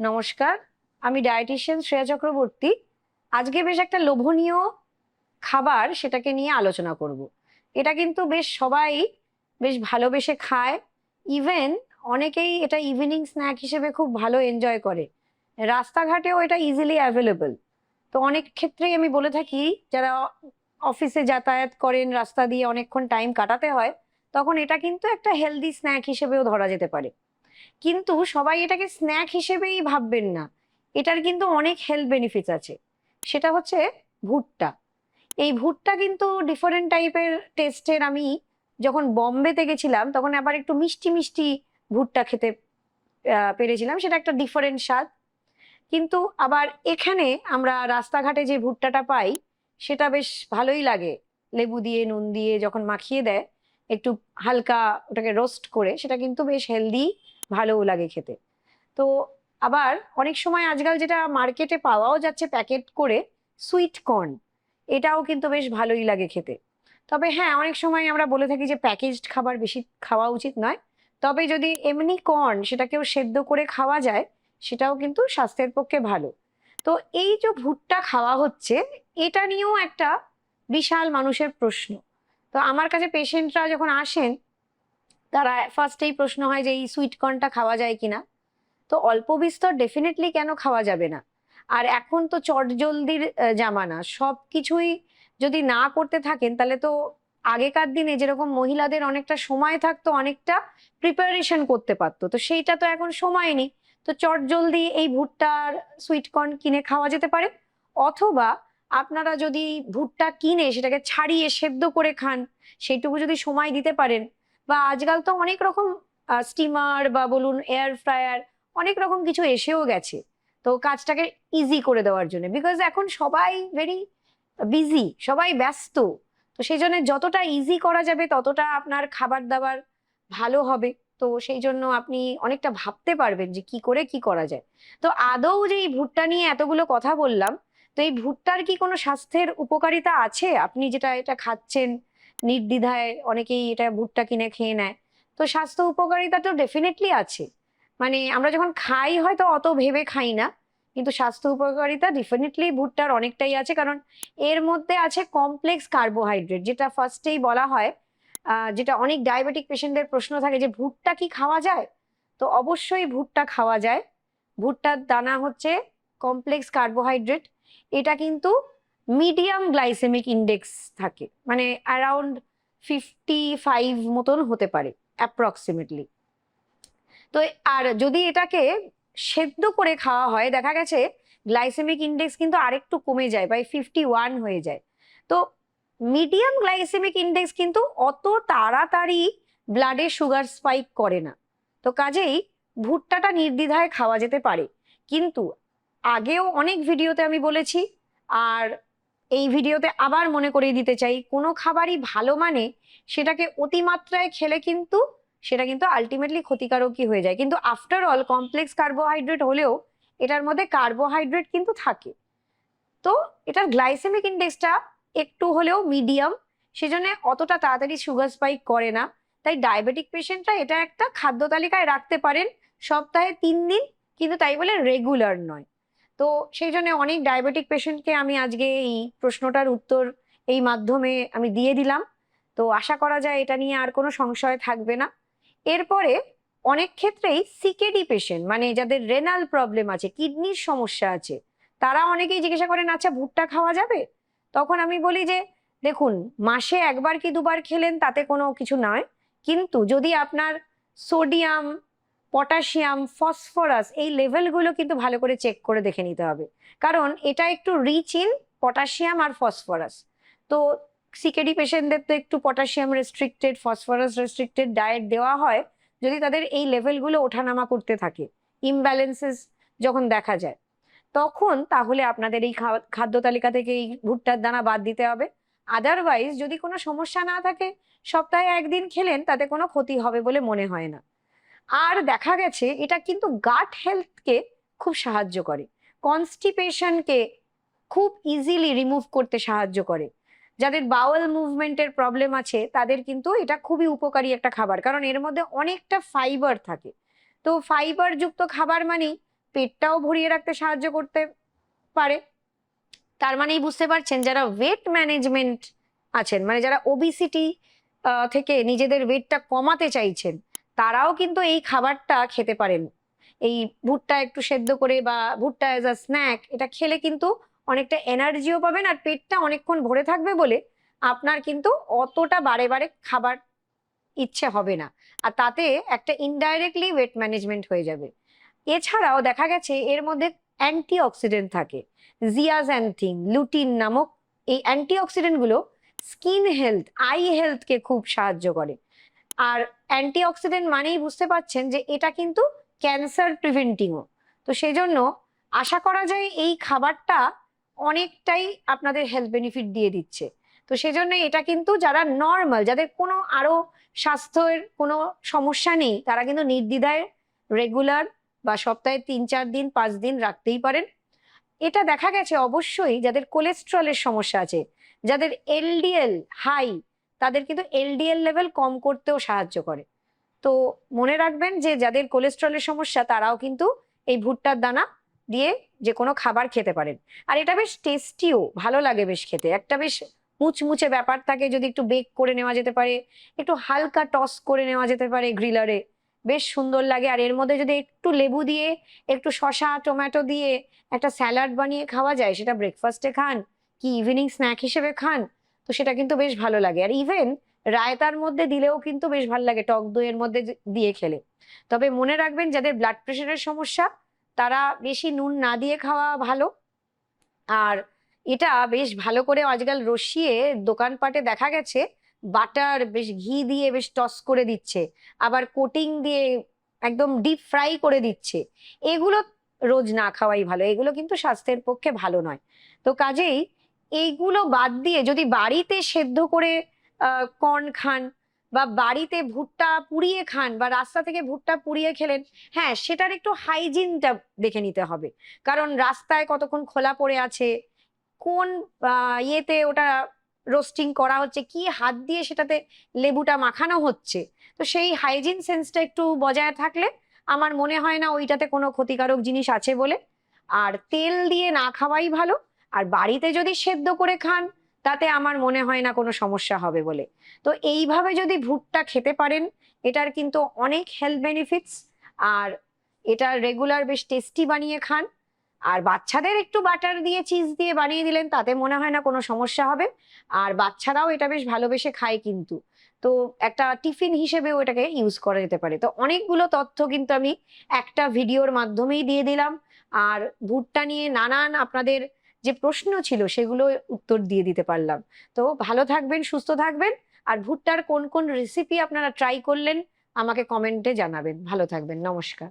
নমস্কার, আমি ডায়েটিশিয়ান শ্রেয়া চক্রবর্তী। আজকে বেশ একটা লোভনীয় খাবার সেটাকে নিয়ে আলোচনা করব। এটা কিন্তু বেশ সবাই বেশ ভালোবেসে খায়। ইভেন অনেকেই এটা ইভিনিং স্ন্যাক হিসেবে খুব ভালো এনজয় করে। রাস্তাঘাটেও এটা ইজিলি অ্যাভেলেবল তো অনেক ক্ষেত্রেই আমি বলে থাকি, যারা অফিসে যাতায়াত করেন, রাস্তা দিয়ে অনেকক্ষণ টাইম কাটাতে হয়, তখন এটা কিন্তু একটা হেলদি স্ন্যাক হিসেবেও ধরা যেতে পারে। কিন্তু সবাই এটাকে স্ন্যাক হিসেবেই ভাববেন না। এটার কিন্তু অনেক হেলথ বেনিফিটস আছে। সেটা হচ্ছে ভুট্টা। এই ভুট্টা কিন্তু ডিফারেন্ট টাইপের টেস্টের আমি যখন বম্বেতে গেছিলাম, তখন আবার একটু মিষ্টি মিষ্টি ভুট্টা খেতে পেরেছিলাম। সেটা একটা ডিফারেন্ট স্বাদ। কিন্তু আবার এখানে আমরা রাস্তাঘাটে যে ভুট্টাটা পাই, সেটা বেশ ভালোই লাগে। লেবু দিয়ে, নুন দিয়ে যখন মাখিয়ে দেয়, একটু হালকা ওটাকে রোস্ট করে, সেটা কিন্তু বেশ হেলদি ভালোও লাগে খেতে। তো আবার অনেক সময় আজকাল যেটা মার্কেটে পাওয়াও যাচ্ছে প্যাকেট করে সুইট কর্ন এটাও কিন্তু বেশ ভালোই লাগে খেতে। তবে হ্যাঁ অনেক সময় আমরা বলে থাকি যে প্যাকেজড খাবার বেশি খাওয়া উচিত নয়। তবে যদি এমনি কর্ন সেটাকেও সেদ্ধ করে খাওয়া যায়, সেটাও কিন্তু স্বাস্থ্যের পক্ষে ভালো। তো এই যে ভুট্টা খাওয়া হচ্ছে, এটা নিয়েও একটা বিশাল মানুষের প্রশ্ন। তো আমার কাছে পেশেন্টরা যখন আসেন তারা ফার্স্টেই প্রশ্ন হয় যে এই সুইট কর্নটা খাওয়া যায় কিনা। তো অল্প বিস্তর ডেফিনেটলি কেন খাওয়া যাবে না? আর এখন তো চটজলদির জামানা। সব কিছুই যদি না করতে থাকেন, তাহলে তো আগেকার দিনে যেরকম মহিলাদের অনেকটা সময় থাকতো, অনেকটা প্রিপারেশন করতে পারতো। তো সেইটা তো এখন সময় নেই। তো চটজলদি এই ভুট্টার সুইট কর্ন কিনে খাওয়া যেতে পারে। অথবা আপনারা যদি ভুট্টা কিনে সেটাকে ছাড়িয়ে সেদ্ধ করে খান, সেইটুকু যদি সময় দিতে পারেন বা আজকাল তো অনেক রকম স্টিমার বা বলুন এয়ার ফ্রায়ার অনেক রকম কিছু এসেও গেছে। তো কাজটাকে ইজি করে দেওয়ার জন্য। বিকজ এখন সবাই ভেরি বিজি সবাই ব্যস্ত। তো সেই জন্য যতটা ইজি করা যাবে, ততটা আপনার খাবার দাবার ভালো হবে। তো সেই জন্য আপনি অনেকটা ভাবতে পারবেন যে কি করে কি করা যায়। তো আদৌ যে এই ভুট্টা নিয়ে এতগুলো কথা বললাম, তো এই ভুট্টার কি কোনো স্বাস্থ্যের উপকারিতা আছে? আপনি যেটা এটা খাচ্ছেন নির্দ্বিধায় অনেকেই এটা ভুট্টা কিনে খেয়ে নেয়। তো স্বাস্থ্য উপকারিতা তো ডেফিনেটলি আছে। মানে আমরা যখন খাই হয়তো অত ভেবে খাই না, কিন্তু স্বাস্থ্য উপকারিতা ডেফিনেটলি ভুট্টার অনেকটাই আছে, কারণ এর মধ্যে আছে কমপ্লেক্স কার্বোহাইড্রেট যেটা ফার্স্টেই বলা হয় যেটা অনেক ডায়াবেটিক পেশেন্টদের প্রশ্ন থাকে যে ভুট্টা কি খাওয়া যায়? তো অবশ্যই ভুট্টা খাওয়া যায়। ভুট্টার দানা হচ্ছে কমপ্লেক্স কার্বোহাইড্রেট এটা কিন্তু মিডিয়াম গ্লাইসেমিক ইন্ডেক্স থাকে মানে অ্যারাউন্ড ফিফটি ফাইভ মতন হতে পারে অ্যাপ্রক্সিমেটলি তো আর যদি এটাকে সেদ্ধ করে খাওয়া হয়, দেখা গেছে গ্লাইসেমিক ইন্ডেক্স কিন্তু আরেকটু কমে যায়, প্রায় ফিফটি ওয়ান হয়ে যায়। তো মিডিয়াম গ্লাইসেমিক ইন্ডেক্স কিন্তু অত তাড়াতাড়ি ব্লাডে সুগার স্পাইক করে না। তো কাজেই ভুট্টাটা নির্দ্বিধায় খাওয়া যেতে পারে। কিন্তু আগেও অনেক ভিডিওতে আমি বলেছি, আর এই ভিডিওতে আবার মনে করিয়ে দিতে চাই, কোনো খাবারই ভালো মানে সেটাকে অতিমাত্রায় খেলে কিন্তু সেটা কিন্তু আলটিমেটলি ক্ষতিকারকই হয়ে যায়। কিন্তু আফটার অল কমপ্লেক্স কার্বোহাইড্রেট হলেও এটার মধ্যে কার্বোহাইড্রেট কিন্তু থাকে। তো এটার গ্লাইসেমিক ইন্ডেক্সটা একটু হলেও মিডিয়াম সেজন্য অতটা তাড়াতাড়ি সুগার স্পাইক করে না। তাই ডায়াবেটিক পেশেন্টরা এটা একটা খাদ্য তালিকায় রাখতে পারেন। সপ্তাহে তিন দিন, কিন্তু তাই বলে রেগুলার নয়। তো সেই জন্য অনেক ডায়াবেটিক পেশেন্টকে আমি আজকে এই প্রশ্নটার উত্তর এই মাধ্যমে আমি দিয়ে দিলাম। তো আশা করা যায় এটা নিয়ে আর কোনো সংশয় থাকবে না। এরপরে অনেক ক্ষেত্রেই সিকেডি পেশেন্ট মানে যাদের রেনাল প্রবলেম আছে কিডনির সমস্যা আছে, তারা অনেকেই জিজ্ঞাসা করেন আচ্ছা ভুট্টা খাওয়া যাবে? তখন আমি বলি যে, দেখুন, মাসে একবার কি দুবার খেলেন তাতে কোনো কিছু নয়। কিন্তু যদি আপনার সোডিয়াম পটাশিয়াম, ফসফরাস এই লেভেলগুলো কিন্তু ভালো করে চেক করে দেখে নিতে হবে। কারণ এটা একটু রিচ ইন পটাশিয়াম আর ফসফরাস। তো সিকেডি পেশেন্টদের তো একটু potassium restricted phosphorus restricted diet দেওয়া হয় যদি তাদের এই লেভেলগুলো ওঠানামা করতে থাকে। ইমব্যালেন্সেস যখন দেখা যায়, তখন তাহলে আপনাদের এই খাদ্য তালিকা থেকে এই ভুট্টার দানা বাদ দিতে হবে। আদারওয়াইজ যদি কোনো সমস্যা না থাকে, সপ্তাহে একদিন খেলেন, তাতে কোনো ক্ষতি হবে বলে মনে হয় না। আর দেখা গেছে এটা কিন্তু গাট হেলথকে খুব সাহায্য করে। কনস্টিপেশনকে খুব ইজিলি রিমুভ করতে সাহায্য করে। যাদের বাউল মুভমেন্টের প্রবলেম আছে, তাদের কিন্তু এটা খুবই উপকারী একটা খাবার। কারণ এর মধ্যে অনেকটা ফাইবার থাকে। তো ফাইবার যুক্ত খাবার মানেই পেটটাও ভরিয়ে রাখতে সাহায্য করতে পারে। তার মানেই বুঝতে পারছেন, যারা ওয়েট ম্যানেজমেন্ট আছেন মানে যারা ওবিসিটি থেকে নিজেদের ওয়েটটা কমাতে চাইছেন তারাও কিন্তু এই খাবারটা খেতে পারেন। এই ভুট্টা একটু সেদ্ধ করে বা ভুট্টা অ্যাজ আ স্ন্যাক এটা খেলে কিন্তু অনেকটা এনার্জিও পাবেন আর পেটটা অনেকক্ষণ ভরে থাকবে বলে আপনার কিন্তু অতটা বারে বারে খাবার ইচ্ছে হবে না। আর তাতে একটা ইনডাইরেক্টলি ওয়েট ম্যানেজমেন্ট হয়ে যাবে। এছাড়াও দেখা গেছে এর মধ্যে অ্যান্টি অক্সিডেন্ট থাকে। জিয়াজ্যান্থিন লুটিন নামক এই অ্যান্টি অক্সিডেন্টগুলো স্কিন হেলথ আই হেলথকে খুব সাহায্য করে। আর অ্যান্টি অক্সিডেন্ট মানেই বুঝতে পারছেন যে এটা কিন্তু ক্যান্সার প্রিভেন্টিংও। তো সেই জন্য আশা করা যায় এই খাবারটা অনেকটাই আপনাদের হেলথ বেনিফিট দিয়ে দিচ্ছে। তো সেই সেজন্য এটা কিন্তু যারা নর্মাল, যাদের কোনো আরও স্বাস্থ্যের কোনো সমস্যা নেই, তারা কিন্তু নির্দ্বিধায় রেগুলার বা সপ্তাহে তিন, চার দিন, পাঁচ দিন রাখতেই পারেন। এটা দেখা গেছে অবশ্যই যাদের কোলেস্ট্রলের সমস্যা আছে, যাদের এলডিএল হাই তাদের কিন্তু এলডিএল লেভেল কম করতেও সাহায্য করে। তো মনে রাখবেন যে যাদের কোলেস্ট্রলের সমস্যা, তারাও কিন্তু এই ভুট্টার দানা দিয়ে যে কোনো খাবার খেতে পারেন। আর এটা বেশ টেস্টিও ভালো লাগে বেশ খেতে। একটা বেশ মুচমুচে ব্যাপার থাকে যদি একটু বেক করে নেওয়া যেতে পারে, একটু হালকা টস করে নেওয়া যেতে পারে গ্রিলারে বেশ সুন্দর লাগে। আর এর মধ্যে যদি একটু লেবু দিয়ে, একটু শসা, টমেটো দিয়ে একটা স্যালাড বানিয়ে খাওয়া যায়, সেটা ব্রেকফাস্টে খান, কি ইভিনিং স্ন্যাক হিসেবে খান তো সেটা কিন্তু বেশ ভালো লাগে। আর ইভেন রায়তার মধ্যে দিলেও কিন্তু বেশ ভালো লাগে, টক দইয়ের মধ্যে দিয়ে খেলে। তবে মনে রাখবেন, যাদের ব্লাড প্রেশারের সমস্যা, তারা বেশি নুন না দিয়ে খাওয়া ভালো। আর এটা বেশ ভালো করে আজকাল রসিয়ে দোকানপাটে দেখা গেছে, বাটার বেশ ঘি দিয়ে বেশ টস করে দিচ্ছে, আবার কোটিং দিয়ে একদম ডিপ ফ্রাই করে দিচ্ছে। এগুলো রোজ না খাওয়াই ভালো, এগুলো কিন্তু স্বাস্থ্যের পক্ষে ভালো নয়। তো কাজেই এইগুলো বাদ দিয়ে যদি বাড়িতে সেদ্ধ করে কর্ন খান বা বাড়িতে ভুট্টা পুড়িয়ে খান বা রাস্তা থেকে ভুট্টা পুড়িয়ে খেলেন হ্যাঁ সেটার একটু হাইজিনটা দেখে নিতে হবে। কারণ রাস্তায় কতক্ষণ খোলা পড়ে আছে, কোন ইয়েতে ওটা রোস্টিং করা হচ্ছে, কি হাত দিয়ে সেটাতে লেবুটা মাখানো হচ্ছে, তো সেই হাইজিন সেন্সটা একটু বজায় থাকলে আমার মনে হয় না ওইটাতে কোনো ক্ষতিকারক জিনিস আছে বলে। আর তেল দিয়ে না খাওয়াই ভালো আর বাড়িতে যদি সেদ্ধ করে খান, তাতে আমার মনে হয় না কোনো সমস্যা হবে বলে। তো এইভাবে যদি ভুট্টা খেতে পারেন, এটার কিন্তু অনেক হেলথ বেনিফিটস আর এটা রেগুলার বেশ টেস্টি বানিয়ে খান। আর বাচ্চাদের একটু বাটার দিয়ে চিজ দিয়ে বানিয়ে দিলেন, তাতে মনে হয় না কোনো সমস্যা হবে। আর বাচ্চারাও এটা বেশ ভালোবেসে খায় কিন্তু। তো একটা টিফিন হিসেবেও এটাকে ইউজ করা যেতে পারে। তো অনেকগুলো তথ্য কিন্তু আমি একটা ভিডিওর মাধ্যমেই দিয়ে দিলাম। আর ভুট্টা নিয়ে নানান আপনাদের যে প্রশ্ন ছিল সেগুলো উত্তর দিয়ে দিতে পারলাম। তো ভালো থাকবেন, সুস্থ থাকবেন, আর ভুট্টার কোন কোন রেসিপি আপনারা ট্রাই করলেন আমাকে কমেন্টে জানাবেন। ভালো থাকবেন, নমস্কার।